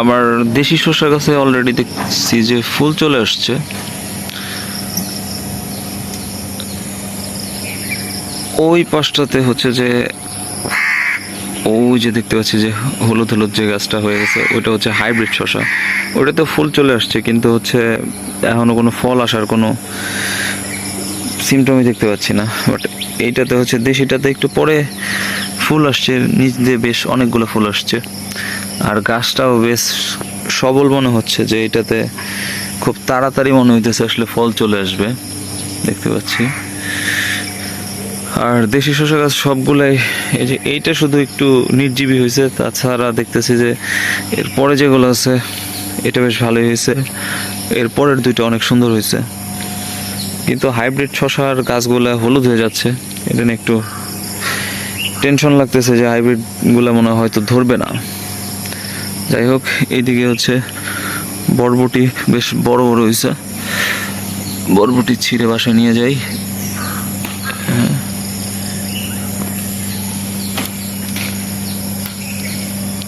আমার দেশি শসা গাছে অলরেডি দেখছি যে ফুল চলে আসছে। ওই পাশটাতে হচ্ছে যে, ওই যে দেখতে পাচ্ছি যে হলুদ হলুদ যে গাছটা হয়ে গেছে ওটা হচ্ছে হাইব্রিড শসা। ওটাতে ফুল চলে আসছে, কিন্তু হচ্ছে এখনও কোনো ফল আসার কোনো সিমটমই দেখতে পাচ্ছি না। বাট এইটাতে হচ্ছে দেশিটাতে একটু পরে ফুল আসছে, নিচ দিয়ে বেশ অনেকগুলো ফুল আসছে। আর গাছটাও বেশ সবল মনে হচ্ছে যে এটাতে খুব তাড়াতাড়ি মনে হইতেছে আসলে ফল চলে আসবে। দেখতে পাচ্ছি। আর দেশি শসা গাছ সবগুলাই, এই যে এইটা শুধু একটু নির্জীবী হয়েছে তাছাড়া দেখতেছি যে এরপরে যেগুলো আছে, এটা বেশ ভালোই হয়েছে এরপরের দুইটা অনেক সুন্দর হয়েছে কিন্তু হাইব্রিড শশার গাছগুলো হলুদ হয়ে যাচ্ছে। এটা নিয়ে একটু টেনশন লাগতেছে যে হাইব্রিডগুলো মনে হয় হয়তো ধরবে না। যাই হোক, এইদিকে হচ্ছে বরবটি বেশ বড় বড় হয়েছে বরবটি ছিঁড়ে বাসায় নিয়ে যাই।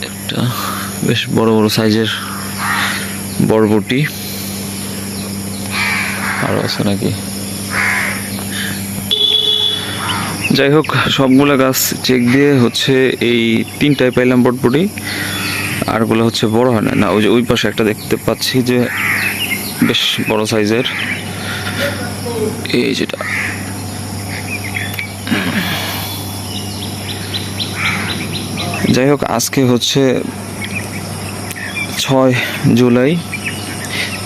একটা বেশ বড় বড় সাইজের বরবটি। আরও আছে নাকি? যাই হোক, সবগুলো গাছ চেক দিয়ে হচ্ছে এই তিনটায় পাইলাম বটবটি। আরগুলো হচ্ছে বড় হয় না। না, ওই যে ওই পাশে একটা দেখতে পাচ্ছি যে বেশ বড় সাইজের। এই যেটা। যাই হোক, আজকে হচ্ছে ছয় জুলাই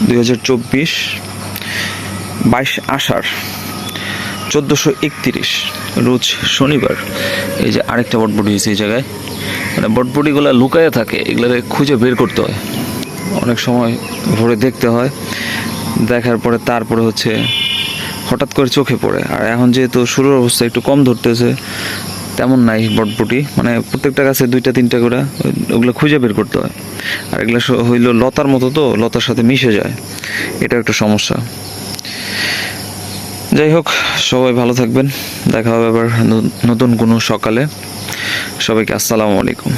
দুই হাজার চব্বিশ, বাইশ আষাঢ়, চোদ্দোশো একত্রিশ, রোজ শনিবার। এই যে আরেকটা বটবটি হয়েছে এই জায়গায়। মানে বটবটিগুলো লুকায়ে থাকে, এগুলোকে খুঁজে বের করতে হয়। অনেক সময় ভরে দেখতে হয়, দেখার পরে তারপরে হচ্ছে হঠাৎ করে চোখে পড়ে। আর এখন যেহেতু শুরুর অবস্থা একটু কম ধরতেছে, তেমন নাই বটবটি। মানে প্রত্যেকটা গাছে দুইটা, তিনটা করে ওগুলো খুঁজে বের করতে হয়। আর এগুলো হইল লতার মতো তো, লতার সাথে মিশে যায়। এটা একটা সমস্যা। যাই হোক সবাই ভালো থাকবেন। দেখা হবে আবার নতুন কোনো সকালে। সবাইকে আসসালামু আলাইকুম।